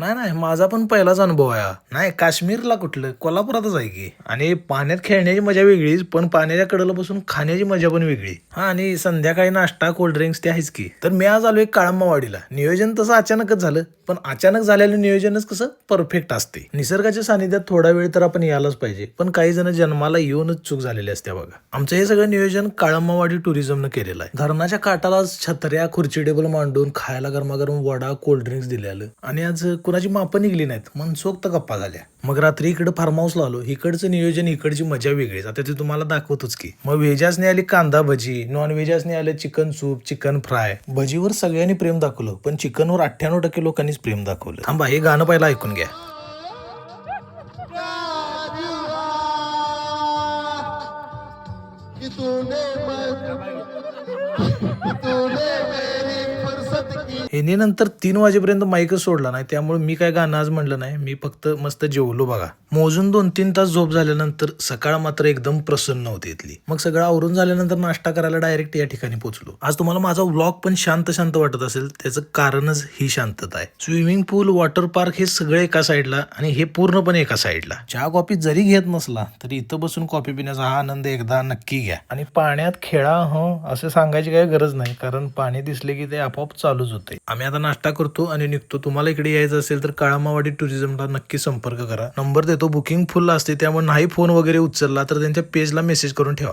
नाही नाही माझा पण पहिलाच अनुभव आहे हा. नाही काश्मीरला कुठलं? कोल्हापुरातच आहे की. आणि पाण्यात खेळण्याची मजा वेगळीच पण पाण्याच्या कडेला बसून खाण्याची मजा पण वेगळी. हा आणि संध्याकाळी नाश्ता कोल्ड ड्रिंक्स ते आहेच की. तर मी आज आलो एक काळंबावाडीला. नियोजन तसं अचानकच झालं. पण अचानक झालेलं नियोजनच कसं परफेक्ट असते. निसर्गाच्या सानिध्यात थोडा वेळ तर आपण यायलाच पाहिजे पण काही जण जन्माला येऊनच चूक झालेली असते बघा. आमचं हे सगळं नियोजन काळंबावाडी टुरिझमनं केलेलं आहे. धरणाच्या काठाला छत्र्या खुर्ची टेबल मांडून खायला गरमागरम वडा कोल्ड्रिंक्स दिलेलं. आणि आज कुणाची मापं निघली नाहीत मनसोक्त गप्पा झाल्या. मग रात्री इकडे फार्म हाऊसला आलो इकडचं नियोजन इकडची मजा वेगळीच. आता ते तुम्हाला दाखवतोच की. मग व्हेजासने आली कांदा भजी नॉन व्हेजासने आले चिकन सूप चिकन फ्राय भजीवर सगळ्यांनी प्रेम दाखवलं पण चिकनवर अठ्ठ्याण्णव टक्के लोकांनी प्रेम दाखवलं. थांबा हे गाणं पहिला ऐकून घ्या. कि तूने तूने मेरी फुर्सत की. ह्याने नंतर तीन वाजेपर्यंत माईकच सोडला नाही त्यामुळे मी काय गाणं आज म्हणलं नाही मी फक्त मस्त जेवलो बघा. मोजून दोन तीन तास झोप झाल्यानंतर सकाळ मात्र एकदम प्रसन्न होती इथली. मग सगळं आवरून झाल्यानंतर नाश्ता करायला डायरेक्ट या ठिकाणी पोहोचलो. आज तुम्हाला माझा व्लॉग पण शांत शांत वाटत असेल त्याचं कारणच ही शांतता आहे. स्विमिंग पूल वॉटर पार्क हे सगळे एका साईडला आणि हे पूर्णपणे एका साईडला चहा कॉफी जरी घेत नसला तरी इथं बसून कॉफी पिण्याचा हा आनंद एकदा नक्की घ्या. आणि पाण्यात खेळा हो असं सांगायची काही गरज नाही कारण पाणी दिसले की ते आपोआप चालूच होते. आम्ही आता नाश्ता करतो आणि निघतो. तुम्हाला इकडे यायचं असेल तर काळामावाडी टुरिझमला नक्की संपर्क करा. नंबर देतो बुकिंग फुल असते त्यामुळे नाही फोन वगैरे उचलला तर त्यांच्या पेजला मेसेज करून ठेवा.